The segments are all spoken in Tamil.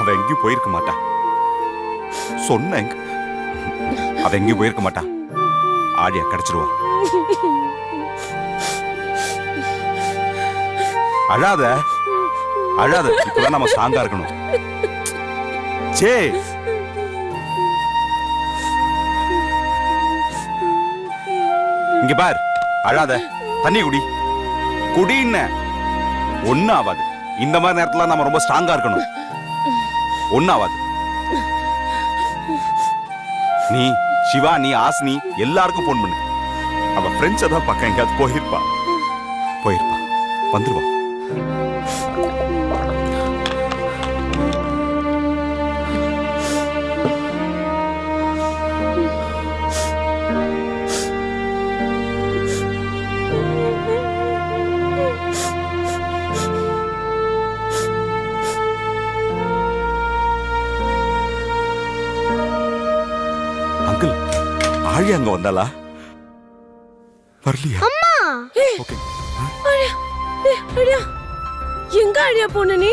அவ எங்கேயும் போயிருக்க மாட்டா. சொன்னேங்க அவ எங்கேயும் போயிருக்க மாட்டா. ஆடியா கிடைச்சிருவா. அழாத. அழாத. இப்பதான் நம்ம ஸ்ட்ராங்கா இருக்கணும். சே. இங்க பார். அழாத. தண்ணி குடி. குடின்ன. ஒன்னும் ஆகாது இந்த மாதிரி நேரத்துல நம்ம ரொம்ப ஸ்ட்ராங்கா இருக்கணும். ஒன்னாவாது நீ சிவா நீ ஆஸ்னி எல்லாருக்கும் போன் பண்ணு. அவ ஃப்ரெண்ட்ஸ் தான் பக்கம் எங்கேயாவது போயிருப்பா. போயிருப்பா. வந்துருவா. ஆழி அங்க வந்தாளா? வரலையா? ஓகே. அழியா எங்க அழியா போன நீ?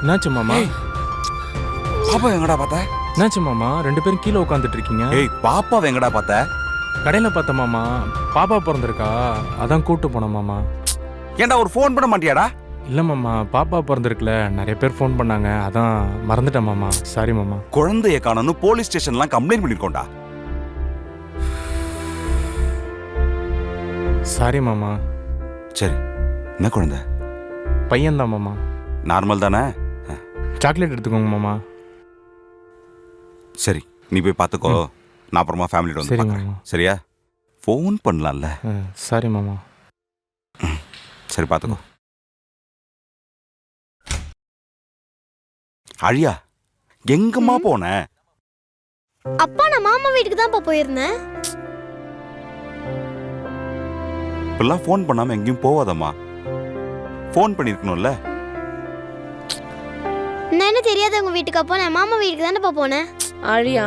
என்னாச்சு மாமா? பாப்பா எங்கடா பார்த்த? என்னாச்சு மாமா? ரெண்டு பேரும் கீழே உட்காந்துட்டு இருக்கீங்க. ஏய் பாப்பாவை எங்கடா பார்த்த? கடையில பார்த்த மாமா. பாப்பா பிறந்திருக்கா. அதான் கூட்டு போனோம் மாமா. ஏன்டா ஒரு ஃபோன் பண்ண மாட்டியாடா? இல்ல மாமா பாப்பா பிறந்திருக்குல. நிறைய பேர் ஃபோன் பண்ணாங்க. அதான் மறந்துட்டேன் மாமா. சாரி மாமா. குழந்தைய காணோம்னு போலீஸ் ஸ்டேஷன்லாம் கம்ப்ளைண்ட் பண்ணிருக்கோம்டா சாரி மாமா. சரி. என்ன குழந்தை? பையன்தான் மாமா. நார்மல் தானே? சாக்லேட் எடுத்துக்கோங்க மாமா. சரி நீ போய் பார்த்துக்கோ. நான் அப்புறமா ஃபேமிலியோட வந்து சரி பார்க்கறேன். மாமா. சரியா? ஃபோன் பண்ணலாம்ல. சாரி மாமா. சரி பார்த்துக்கோ. அழியா எங்கம்மா போன? அப்பா நான் மாமா வீட்டுக்கு தான்ப்பா போயிருந்தேன். இப்பெல்லாம் ஃபோன் பண்ணாம எங்கேயும் போவாதம்மா. ஃபோன் பண்ணிருக்கணும்ல? நான் என்ன தெரியாதவங்க வீட்டுக்கு அப்போ நான் மாமா வீட்டுக்கு தானேப்பா போனேன்? அழியா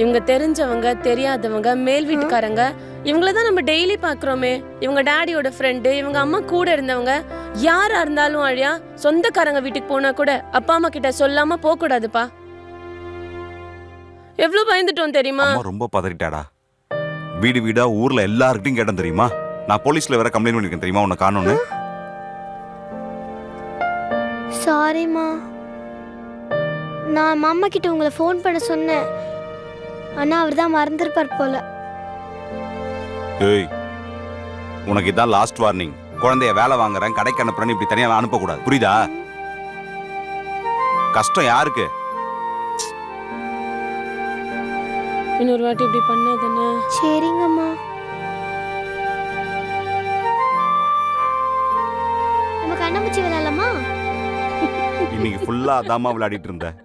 இவங்க தெரிஞ்சவங்க தெரியாதவங்க மேல் வீட்டுக்காரங்க இவங்கள தான் நம்ம டெய்லி பாக்குறோமே இவங்க டாடியோட ஃப்ரெண்டு இவங்க அம்மா கூட இருந்தவங்க யாரா இருந்தாலும் அழியா சொந்தக்காரங்க வீட்டுக்கு போனா கூட அப்பா அம்மா கிட்ட சொல்லாம போக கூடாதுப்பா எவ்வளவு பயந்துட்டோம் தெரியுமா? அம்மா ரொம்ப பதறிட்டாடா. வீடு வீடா ஊர்ல எல்லார்கிட்டயும் கேட்டேன் தெரியுமா? நான் போலீஸ்ல வேற கம்ப்ளைண்ட் பண்ணிருக்கேன் தெரியுமா உன்னை காணோன்னு? சாரிம்மா நான் மாமா கிட்ட உங்களை ஃபோன் பண்ண சொன்னேன். ஆனா அவர் தான் மறந்துருப்பார் போல. ஏய் உனக்கு இதான் லாஸ்ட் வார்னிங் குழந்தைய வேலை வாங்குறேன் கடைக்கு அனுப்புறேன்னு இப்படி தனியா அனுப்ப கூடாது புரியுதா? கஷ்டம் யாருக்கு? இன்னொரு வாட்டி இப்படி பண்ணாதானே சரிங்கம்மா. கண்ணாமூச்சி விளையாடலாமா இன்னைக்கு ஃபுல்லா அதாம்மா விளையாடிட்டு இருந்தேன்